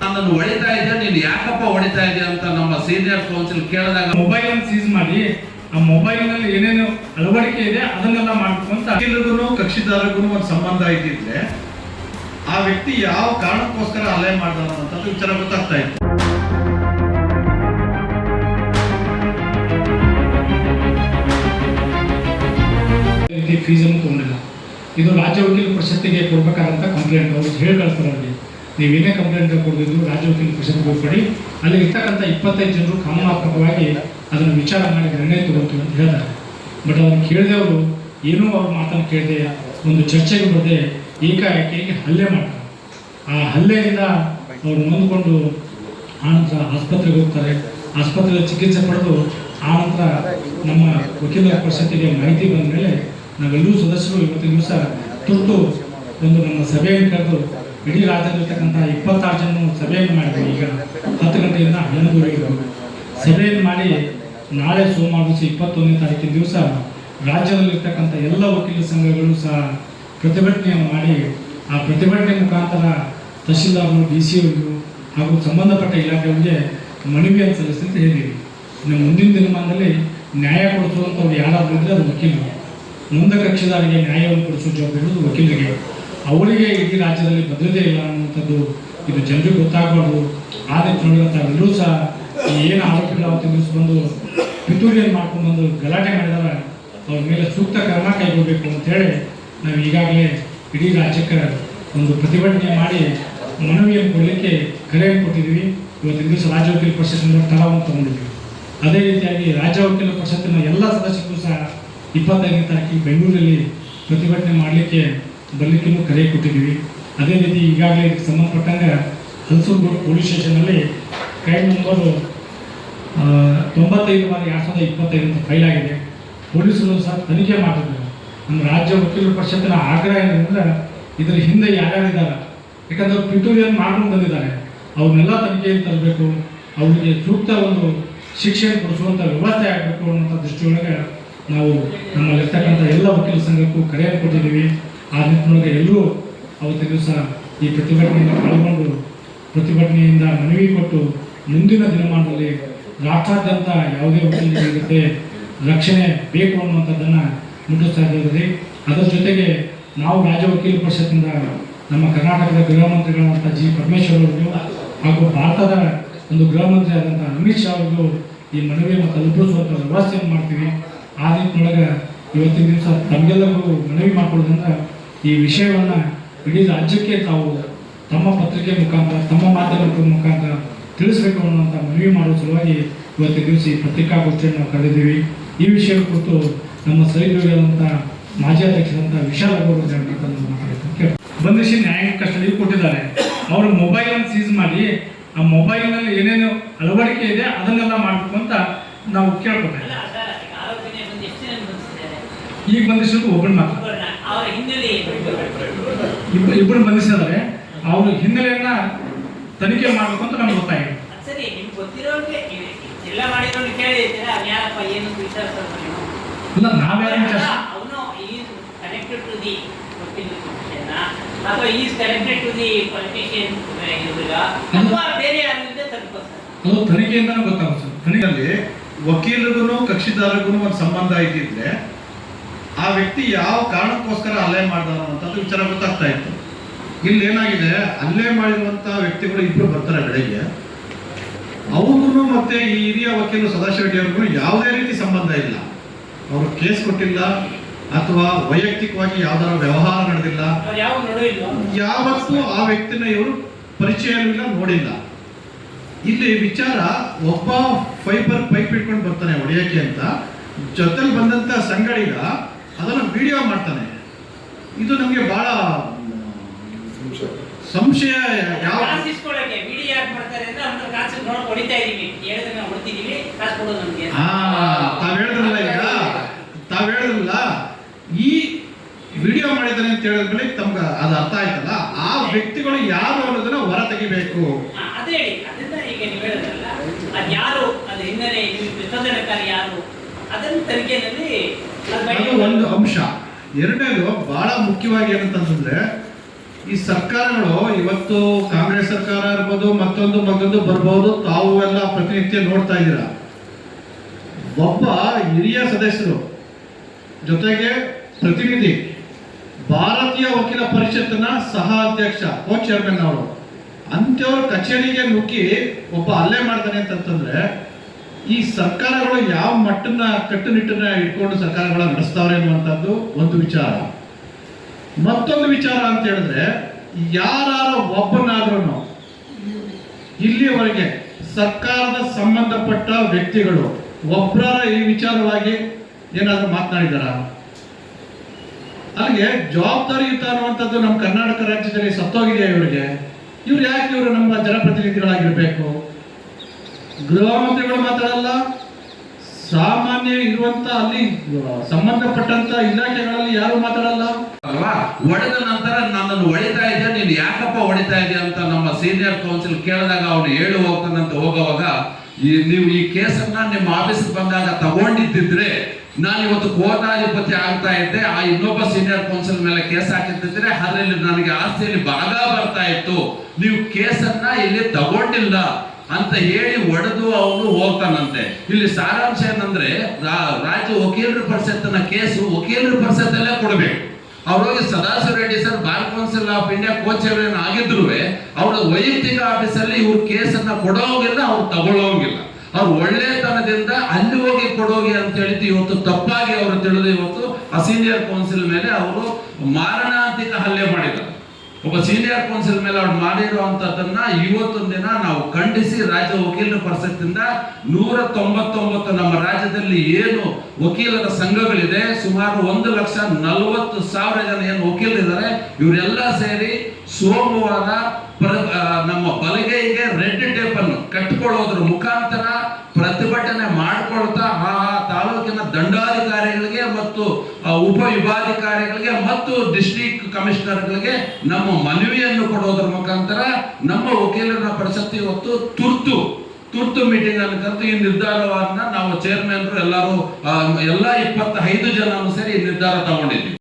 ನನ್ನನ್ನು ಹೊಡಿತಾ ಇದ್ದೆ ನೀನು ಯಾಕಪ್ಪ ಹೊಡಿತಾ ಇದೆ ಅಂತ ನಮ್ಮ ಸೀನಿಯರ್ ಕೌನ್ಸಿಲ್ ಕೇಳಿದಾಗ ಮೊಬೈಲ್ ಅನ್ನು ಸೀಸ್ ಮಾಡಿ, ಆ ಮೊಬೈಲ್ನಲ್ಲಿ ಏನೇನು ಅಳವಡಿಕೆ ಇದೆ, ಅದನ್ನೆಲ್ಲ ಮಾಡ್ಕೊಂತ ಕಕ್ಷಿದಾರರಿಗೂ ಒಂದು ಸಂಬಂಧ ಇದ್ದಿದ್ರೆ ಆ ವ್ಯಕ್ತಿ ಯಾವ ಕಾರಣಕ್ಕೋಸ್ಕರ ಅಲೆ ಮಾಡ್ದ ಅಂತ ವಿಚಾರ ಗೊತ್ತಾಗ್ತಾ ಇತ್ತು. ಫೀಸನ್ನು ತಗೊಂಡಿಲ್ಲ. ಇದು ರಾಜ್ಯ ವಕೀಲ ಪರಿಷತ್ತಿಗೆ ಕೊಡ್ಬೇಕಾದಂತ ಕಂಪ್ಲೇಂಟ್ ಅವ್ರು ಹೇಳಿ ಕಳಿಸ್ತಾರೆ ಅವ್ರಿಗೆ. ನೀವೇನೇ ಕಂಪ್ಲೇಂಟ್ ಕೊಡದಿದ್ರು ರಾಜ್ಯ ವಕೀಲ ಪರಿಷತ್ಗೆ ಹೋಗ್ಬೇಡಿ ಅಲ್ಲಿ ಇರ್ತಕ್ಕಂಥ ಇಪ್ಪತ್ತೈದು ಜನರು ಕಾನೂನಾತ್ಮಕವಾಗಿ ಅದನ್ನು ವಿಚಾರ ಮಾಡಿ ನಿರ್ಣಯ ತಗೊಳ್ತೀವಿ ಅಂತ ಹೇಳ್ತಾರೆ. ಬಟ್ ಅದನ್ನು ಕೇಳಿದವರು ಏನೂ ಅವ್ರ ಮಾತನ್ನು ಕೇಳದೆ ಒಂದು ಚರ್ಚೆಗೆ ಬರದೆ ಏಕಾಏಕಿಯಾಗಿ ಹಲ್ಲೆ ಮಾಡ್ತಾರೆ. ಆ ಹಲ್ಲೆಯಿಂದ ಅವರು ನೊಂದ್ಕೊಂಡು ಆನಂತರ ಆಸ್ಪತ್ರೆಗೆ ಹೋಗ್ತಾರೆ. ಆಸ್ಪತ್ರೆಯಲ್ಲಿ ಚಿಕಿತ್ಸೆ ಪಡೆದು ಆನಂತರ ನಮ್ಮ ವಕೀಲರ ಪರಿಷತ್ತಿಗೆ ಮಾಹಿತಿ ಬಂದ ಮೇಲೆ ನಾವೆಲ್ಲರೂ ಸದಸ್ಯರು ಇವತ್ತಿನ ದಿವಸ ತುರ್ತು ಒಂದು ನಮ್ಮ ಸಭೆಯನ್ನು ಕರೆದು ಇಡೀ ರಾಜ್ಯದಲ್ಲಿರ್ತಕ್ಕಂಥ ಇಪ್ಪತ್ತಾರು ಜನ ಸಭೆಯನ್ನು ಮಾಡಿದ್ವಿ ಈಗ ಹತ್ತು ಗಂಟೆಯಿಂದ ಹನ್ನೊಂದುವರೆಗೆ ಸಭೆಯನ್ನು ಮಾಡಿ ನಾಳೆ ಸೋಮವಾರ ದಿವಸ ಇಪ್ಪತ್ತೊಂದನೇ ತಾರೀಕಿನ ದಿವಸ ರಾಜ್ಯದಲ್ಲಿರ್ತಕ್ಕಂಥ ಎಲ್ಲ ವಕೀಲ ಸಂಘಗಳು ಸಹ ಪ್ರತಿಭಟನೆಯನ್ನು ಮಾಡಿ, ಆ ಪ್ರತಿಭಟನೆ ಮುಖಾಂತರ ತಹಶೀಲ್ದಾರರು ಡಿ ಸಿ ಅವರು ಹಾಗೂ ಸಂಬಂಧಪಟ್ಟ ಇಲಾಖೆಗಳಿಗೆ ಮನವಿಯನ್ನು ಸಲ್ಲಿಸಿ ಅಂತ ಹೇಳಿದ್ದೀವಿ ಇನ್ನು ಮುಂದಿನ ದಿನಮಾನದಲ್ಲಿ ನ್ಯಾಯ ಕೊಡಿಸುವಂಥವ್ರು ಯಾರಾದರೂ ಇದ್ದರೆ ಅದು ವಕೀಲರು. ಮುಂದೆ ಕಕ್ಷಿದಾರಿಗೆ ನ್ಯಾಯವನ್ನು ಕೊಡಿಸುವ ಜವಾಬ್ದಾರಿ ವಕೀಲರಿಗೆ. ಅವರಿಗೆ ಇಡೀ ರಾಜ್ಯದಲ್ಲಿ ಭದ್ರತೆ ಇಲ್ಲ ಅನ್ನುವಂಥದ್ದು ಇದು ಜನರಿಗೆ ಗೊತ್ತಾಗಬಾರ್ದು. ಆ ನಿಟ್ಟಿನೊಳಗೆ ತಾವೆಲ್ಲರೂ ಸಹ ಏನು ಆರೋಪಿಗಳು ಅವತ್ತು ದಿವಸ ಬಂದು ಪಿತೂರಿಯನ್ನು ಮಾಡ್ಕೊಂಡು ಬಂದು ಗಲಾಟೆ ಮಾಡಿದಾರೆ ಅವ್ರ ಮೇಲೆ ಸೂಕ್ತ ಕ್ರಮ ಕೈಗೊಳ್ಳಬೇಕು ಅಂತೇಳಿ ನಾವು ಈಗಾಗಲೇ ಇಡೀ ರಾಜ್ಯಕ್ಕೆ ಒಂದು ಪ್ರತಿಭಟನೆ ಮಾಡಿ ಮನವಿಯನ್ನು ಕೊಡಲಿಕ್ಕೆ ಕರೆಯನ್ನು ಕೊಟ್ಟಿದ್ದೀವಿ. ಇವತ್ತಿನ ದಿವಸ ರಾಜ್ಯ ವಕೀಲ ಪರಿಷತ್ತಿನ ತಲಾವನ್ನು ತಗೊಂಡಿದ್ದೀವಿ. ಅದೇ ರೀತಿಯಾಗಿ ರಾಜ್ಯ ವಕೀಲ ಪರಿಷತ್ತಿನ ಎಲ್ಲ ಸದಸ್ಯರು ಸಹ ಇಪ್ಪತ್ತೈದನೇ ತಾರೀಕಿಗೆ ಬೆಂಗಳೂರಲ್ಲಿ ಪ್ರತಿಭಟನೆ ಮಾಡಲಿಕ್ಕೆ ಬರಲಿಕ್ಕೂ ಕರೆ ಕೊಟ್ಟಿದ್ದೀವಿ. ಅದೇ ರೀತಿ ಈಗಾಗಲೇ ಇದಕ್ಕೆ ಸಂಬಂಧಪಟ್ಟಂಗೆ ಹಲಸೂರು ಪೊಲೀಸ್ ಸ್ಟೇಷನಲ್ಲಿ ಕ್ರೈಮ್ ನಂಬರು ತೊಂಬತ್ತೈದು ಬಾರಿ ಎರಡು ಸಾವಿರದ ಇಪ್ಪತ್ತೈದು ಅಂತ ಫೈಲ್ ಆಗಿದೆ. ಪೊಲೀಸರು ಸಹ ತನಿಖೆ ಮಾಡ್ತಿದ್ದಾರೆ. ನಮ್ಮ ರಾಜ್ಯ ವಕೀಲರ ಪರಿಷತ್ತಿನ ಆಗ್ರಹ ಏನಂದ್ರೆ ಇದರ ಹಿಂದೆ ಯಾರ್ಯಾರಿದ್ದಾರೆ ಯಾಕಂದ್ರೆ ಅವ್ರು ಪಿಟೂರಿಯನ್ನು ಮಾಡ್ಕೊಂಡು ಬಂದಿದ್ದಾರೆ. ಅವ್ರನ್ನೆಲ್ಲ ತನಿಖೆಯನ್ನು ತರಬೇಕು. ಅವರಿಗೆ ಸೂಕ್ತ ಒಂದು ಶಿಕ್ಷೆ ಕೊಡಿಸುವಂಥ ವ್ಯವಸ್ಥೆ ಆಗಬೇಕು ಅನ್ನೋಂಥ ದೃಷ್ಟಿಯೊಳಗೆ ನಾವು ನಮ್ಮಲ್ಲಿರ್ತಕ್ಕಂಥ ಎಲ್ಲ ವಕೀಲ ಸಂಘಕ್ಕೂ ಕರೆಯನ್ನು ಕೊಟ್ಟಿದ್ದೀವಿ. ಆ ನಿಟ್ಟಿನೊಳಗೆ ಎಲ್ಲರೂ ಅವತ್ತಿನ ದಿವಸ ಈ ಪ್ರತಿಭಟನೆಯನ್ನು ಪಾಲ್ಗೊಂಡು ಪ್ರತಿಭಟನೆಯಿಂದ ಮನವಿ ಕೊಟ್ಟು ಮುಂದಿನ ದಿನಮಾನದಲ್ಲಿ ರಾಷ್ಟ್ರಾದ್ಯಂತ ಯಾವುದೇ ವಕೀಲರಿಗೆ ರಕ್ಷಣೆ ಬೇಕು ಅನ್ನುವಂಥದ್ದನ್ನು ಮುಟ್ಟಿಸ್ತಾ ಇದ್ದೀವಿ. ಅದರ ಜೊತೆಗೆ ನಾವು ರಾಜ್ಯ ವಕೀಲ ಪರಿಷತ್ತಿಂದ ನಮ್ಮ ಕರ್ನಾಟಕದ ಗೃಹ ಮಂತ್ರಿಗಳಾದಂಥ ಜಿ. ಪರಮೇಶ್ವರ್ ಅವರಿಗೂ ಹಾಗೂ ಭಾರತದ ಒಂದು ಗೃಹ ಮಂತ್ರಿ ಆದಂಥ ಅಮಿತ್ ಶಾ ಅವರಿಗೂ ಈ ಮನವಿಯನ್ನು ತಲುಪಿಸುವಂಥ ವ್ಯವಸ್ಥೆಯನ್ನು ಮಾಡ್ತೀವಿ. ಆ ನಿಟ್ಟಿನೊಳಗೆ ಇವತ್ತಿನ ದಿವಸ ತಮಗೆಲ್ಲರಿಗೂ ಮನವಿ ಮಾಡ್ಕೊಳ್ಳೋದ್ರಿಂದ ಈ ವಿಷಯವನ್ನು ಇಡೀ ರಾಜ್ಯಕ್ಕೆ ತಾವು ತಮ್ಮ ಪತ್ರಿಕೆ ಮುಖಾಂತರ, ತಮ್ಮ ಮಾಧ್ಯಮದ ಮುಖಾಂತರ ತಿಳಿಸಬೇಕು ಅನ್ನುವಂಥ ಮನವಿ ಮಾಡುವ ಸಲುವಾಗಿ ಇವತ್ತಿನ ದಿವಸ ಈ ಪತ್ರಿಕಾಗೋಷ್ಠಿಯನ್ನು ಕರೆದಿದ್ದೀವಿ. ಈ ವಿಷಯ ಕುರಿತು ನಮ್ಮ ಸಹಯೋಗಿಯಾದಂಥ ಮಾಜಿ ಅಧ್ಯಕ್ಷರಂಥ ವಿಶಾಲ್ ಅವರು ಬಂದಿಸಿ. ಬಂಧಿಸಿ ನ್ಯಾಯಾಂಗ ಕಸ್ಟಡಿಗೆ ಕೊಟ್ಟಿದ್ದಾರೆ. ಅವರು ಮೊಬೈಲನ್ನು ಸೀಸ್ ಮಾಡಿ ಆ ಮೊಬೈಲ್ನಲ್ಲಿ ಏನೇನು ಅಳವಡಿಕೆ ಇದೆ ಅದನ್ನೆಲ್ಲ ಮಾಡಬೇಕು ಅಂತ ನಾವು ಬಂಧಿಸಿದ್ದಾರೆ ಈಗ ಬಂಧಿಸಿದ್ರು ಒಬ್ಬರು ಮಾತ್ರ. ಅವರ ಹಿನ್ನೆಲೆ ಏನು? ಇಬ್ಬರು ಇಬ್ಬರು ಬಂಧಿಸಿದ್ದಾರೆ ಅವ್ರ ಹಿನ್ನೆಲೆಯನ್ನ ತನಿಖೆ ಮಾಡಬೇಕು ಅಂತ ನಮ್ಗೆ ಗೊತ್ತಾಗಿದೆ. ಅದ್ ಸರಿ ನಿಮ್ಗೆ ಗೊತ್ತಿರೋರಿಗೆ ನೀವು ಎಲ್ಲ ಮಾಡಿರೋರು ಕೇಳಿರ್ತೀರಾ ಅವ್ನು ಯಾರಪ್ಪ ಏನು ಅಂತ ವಿಚಾರಿಸೋದು ನೀವು ಇಲ್ಲ ನಾವ್ಯಾರು ಅವನು ಈಸ್ ಕನೆಕ್ಟೆಡ್ ಟು ದಿ ಅಥವಾ is connected to the politician ಇವ್ರಿಗ ಅಥವಾ ಬೇರೆ ಯಾರಿಂದ ತಲುಪಿಸ್ತಾರೆ. ಅದು ತನಿಖೆಯಿಂದನೂ ಗೊತ್ತಾಗುತ್ತೆ. ಸರ್ ತನಿಖೆಯಲ್ಲಿ ವಕೀಲರಿಗೂ ಕಕ್ಷಿದಾರರಿಗೂ ಒಂದು ಸಂಬಂಧ ಇದ್ದಿದ್ರೆ ಆ ವ್ಯಕ್ತಿ ಯಾವ ಕಾರಣಕ್ಕೋಸ್ಕರ ಹಲ್ಲೆ ಮಾಡಿದವನು ಅಂತಂದು ವಿಚಾರ ಗೊತ್ತಾಗ್ತಾ ಇತ್ತು. ಇಲ್ಲಿ ಏನಾಗಿದೆ ಹಲ್ಲೆ ಮಾಡಿರುವಂತ ವ್ಯಕ್ತಿಗಳು ಇಬ್ರು ಬರ್ತಾರೆ ಬೆಳಗ್ಗೆ. ಅವ್ರಿಗೂ ಮತ್ತೆ ಈ ಹಿರಿಯ ವಕೀಲರು ಸದಾಶಿವ ರೆಡ್ಡಿ ಅವ್ರಿಗೂ ಯಾವುದೇ ರೀತಿ ಸಂಬಂಧ ಇಲ್ಲ. ಅವರು ಕೇಸ್ ಕೊಟ್ಟಿಲ್ಲ ಅಥವಾ ವೈಯಕ್ತಿಕವಾಗಿ ಯಾವ್ದಾರ ವ್ಯವಹಾರ ನಡೆದಿಲ್ಲ. ಯಾವತ್ತೂ ಆ ವ್ಯಕ್ತಿನ ಇವರು ಪರಿಚಯವಿಲ್ಲ ನೋಡಿಲ್ಲ. ಇಲ್ಲಿ ವಿಚಾರ ಒಬ್ಬ ಫೈಬರ್ ಪೈಪ್ ಇಟ್ಕೊಂಡು ಬರ್ತಾನೆ ಹೊಡೆಯಕ್ಕೆ ಅಂತ. ಜೊತೆಲಿ ಬಂದಂತ ಸಂಗಡಿಗ ಅದನ್ನ ವಿಡಿಯೋ ಮಾಡ್ತಾನೆ. ಇದು ನಮಗೆ ಬಹಳ ಸಂಶಯ ಯಾವ ತಾವ್ ಹೇಳಿದ್ರಲ್ಲ ಈಗ. ತಾವ್ ಹೇಳಿದ್ರಲ್ಲ. ಈ ವಿಡಿಯೋ ಮಾಡಿದ್ದಾನೆ ಅಂತ ಹೇಳಿದ್ಮೇಲೆ ತಮ್ಗ ಅದು ಅರ್ಥ ಆಯ್ತಲ್ಲ? ಆ ವ್ಯಕ್ತಿಗಳು ಯಾರು ಅನ್ನೋದನ್ನ ಹೊರ ತೆಗಿಬೇಕು. ಅದೇ ಅದನ್ನ ಈಗ ನೀವು ಹೇಳಿದ್ರಲ್ಲ ಅದು ಯಾರು ಅದು ಹಿನ್ನೆಲೆ ಯಾರು? ಅದು ಒಂದು ಅಂಶ. ಎರಡನೇದು ಬಹಳ ಮುಖ್ಯವಾಗಿ ಏನಂತಂದ್ರೆ ಈ ಸರ್ಕಾರಗಳು, ಇವತ್ತು ಕಾಂಗ್ರೆಸ್ ಸರ್ಕಾರ ಇರ್ಬೋದು, ಮತ್ತೊಂದು ಮತ್ತೊಂದು ಬರ್ಬೋದು, ತಾವು ಎಲ್ಲ ಪ್ರತಿನಿತ್ಯ ನೋಡ್ತಾ ಇದ್ದೀರಾ? ಒಬ್ಬ ಹಿರಿಯ ಸದಸ್ಯರು ಜೊತೆಗೆ ಪ್ರತಿನಿಧಿ, ಭಾರತೀಯ ವಕೀಲ ಪರಿಷತ್ತಿನ ಸಹ ಅಧ್ಯಕ್ಷ ಕೋ ಚೇರ್ಮನ್ ಅವರು ಅಂತವ್ರ ಕಚೇರಿಗೆ ನುಗ್ಗಿ ಒಬ್ಬ ಅಲ್ಲೇ ಮಾಡ್ತಾನೆ ಅಂತಂತಂದ್ರೆ ಈ ಸರ್ಕಾರಗಳು ಯಾವ ಮಟ್ಟನ ಕಟ್ಟುನಿಟ್ಟನ್ನ ಇಟ್ಕೊಂಡು ಸರ್ಕಾರಗಳ ನಡೆಸ್ತಾವ್ರೆ ಅನ್ನುವಂಥದ್ದು ಒಂದು ವಿಚಾರ. ಮತ್ತೊಂದು ವಿಚಾರ ಅಂತ ಹೇಳಿದ್ರೆ ಯಾರ ಒಬ್ಬನಾದ್ರೂ ಇಲ್ಲಿಯವರೆಗೆ ಸರ್ಕಾರದ ಸಂಬಂಧಪಟ್ಟ ವ್ಯಕ್ತಿಗಳು ಒಬ್ಬರ ಈ ವಿಚಾರವಾಗಿ ಏನಾದರೂ ಮಾತನಾಡಿದಾರ ಅಲ್ಲಿಗೆ ಜವಾಬ್ದಾರಿಯುತ ಅನ್ನುವಂಥದ್ದು ನಮ್ಮ ಕರ್ನಾಟಕ ರಾಜ್ಯದಲ್ಲಿ ಸತ್ತೋಗಿದೆ ಇವರಿಗೆ. ಇವ್ರು ಯಾಕೆ ಇವರು ನಮ್ಮ ಜನಪ್ರತಿನಿಧಿಗಳಾಗಿರ್ಬೇಕು? ಗೃಹ ಮಂತ್ರಿಗಳು ಮಾತಾಡಲ್ಲ ಸಾಮಾನ್ಯ ಇರುವಂತ ಅಲ್ಲಿ ಸಂಬಂಧಪಟ್ಟಂತ ಇಲಾಖೆಗಳಲ್ಲಿ ಯಾರು ಮಾತಾಡಲ್ಲ ಅಲ್ವಾ? ಹೊಡೆದ ನಂತರ ನನ್ನನ್ನು ಹೊಡಿತಾ ಇದೆ ನೀನು ಯಾಕಪ್ಪ ಹೊಡಿತಾ ಇದೆ ಅಂತ ನಮ್ಮ ಸೀನಿಯರ್ ಕೌನ್ಸಿಲ್ ಕೇಳಿದಾಗ ಅವನು ಹೇಳು ಹೋಗ್ತಾನಂತ ಹೋಗುವಾಗ ನೀವು ಈ ಕೇಸನ್ನ ನಿಮ್ಮ ಆಫೀಸ್ ಬಂದಾಗ ತಗೊಂಡಿದ್ದಿದ್ರೆ ನಾನು ಇವತ್ತು ಕೋಟಾಧಿಪತಿ ಆಗ್ತಾ ಇದ್ದೆ, ಆ ಇನ್ನೊಬ್ಬ ಸೀನಿಯರ್ ಕೌನ್ಸಿಲ್ ಮೇಲೆ ಕೇಸ್ ಹಾಕಿದ್ದಿದ್ರೆ ಅದರಲ್ಲಿ ನನಗೆ ಆಸ್ತಿಯಲ್ಲಿ ಭಾಗ ಬರ್ತಾ ಇತ್ತು. ನೀವು ಕೇಸನ್ನ ಇಲ್ಲಿ ತಗೊಂಡಿಲ್ಲ ಅಂತ ಹೇಳಿ ಒಡೆದು ಅವನು ಹೋಗ್ತಾನಂತೆ. ಇಲ್ಲಿ ಸಾರಾಂಶ ಏನಂದ್ರೆ ರಾಜ್ಯ ವಕೀಲರ ಪರಿಷತ್ತಿನ ಕೇಸು ವಕೀಲರ ಪರಿಷತ್ತಲ್ಲೇ ಕೊಡಬೇಕು. ಅವ್ರಿಗೆ Sadashiva Reddy sir, bar council of India coach ಆಗಿದ್ರು ಅವರ ವೈಯಕ್ತಿಕ ಆಫೀಸಲ್ಲಿ ಇವ್ರ ಕೇಸನ್ನ ಕೊಡೋಂಗಿಲ್ಲ, ಅವ್ರು ತಗೊಳ್ಳೋಂಗಿಲ್ಲ. ಅವ್ರು ಒಳ್ಳೆತನದಿಂದ ಅಲ್ಲಿ ಹೋಗಿ ಕೊಡೋಗಿ ಅಂತ ಹೇಳಿದ್ದು ಇವತ್ತು ತಪ್ಪಾಗಿ ಅವರು ತಿಳಿದು ಇವತ್ತು ಆ ಸೀನಿಯರ್ ಕೌನ್ಸಿಲ್ ಮೇಲೆ ಅವರು ಮಾರಣಾಂತಿಕ ಹಲ್ಲೆ ಮಾಡಿದ್ದಾರೆ ಒಬ್ಬ ಸೀನಿಯರ್ ಕೌನ್ಸಿಲ್ ಮೇಲೆ ಅವ್ರು ಮಾಡಿರುವಂತದ್ದನ್ನ ಇವತ್ತೊಂದು ದಿನ ನಾವು ಖಂಡಿಸಿ ರಾಜ್ಯ ವಕೀಲರ ಪರಿಷತ್ತಿಂದ ನೂರ ತೊಂಬತ್ತೊಂಬತ್ತು ನಮ್ಮ ರಾಜ್ಯದಲ್ಲಿ ಏನು ವಕೀಲರ ಸಂಘಗಳಿದೆ, ಸುಮಾರು ಒಂದು ಲಕ್ಷ ನಲವತ್ತು ಸಾವಿರ ಜನ ಏನು ವಕೀಲರಿದ್ದಾರೆ, ಇವರೆಲ್ಲ ಸೇರಿ ಸೋಮವಾರ ನಮ್ಮ ಬಲಗೈಗೆ ಟೇಪ್ ಮುಖಾಂತರ ಪ್ರತಿಭಟನೆ ಮಾಡ್ಕೊಳ್ತಾ ಆ ತಾಲೂಕಿನ ದಂಡಾಧಿಕಾರಿಗಳಿಗೆ ಮತ್ತು ಆ, ಉಪವಿಭಾಧಿಕಾರಿಗಳಿಗೆ ಮತ್ತು ಡಿಸ್ಟ್ರಿಕ್ಟ್ ಕಮಿಷನರ್ಗಳಿಗೆ ನಮ್ಮ ಮನವಿಯನ್ನು ಕೊಡೋದ್ರ ಮುಖಾಂತರ ನಮ್ಮ ವಕೀಲರ ಪರಿಷತ್ತು ಇವತ್ತು ತುರ್ತು ತುರ್ತು ಮೀಟಿಂಗ್ ಅನ್ನು ಕರೆದು ಈ ನಿರ್ಧಾರವನ್ನ ನಾವು ಚೇರ್ಮನ್ರು ಎಲ್ಲರೂ ಎಲ್ಲ ಇಪ್ಪತ್ತೈದು ಜನ ಸೇರಿ ನಿರ್ಧಾರ ತಗೊಂಡಿದ್ವಿ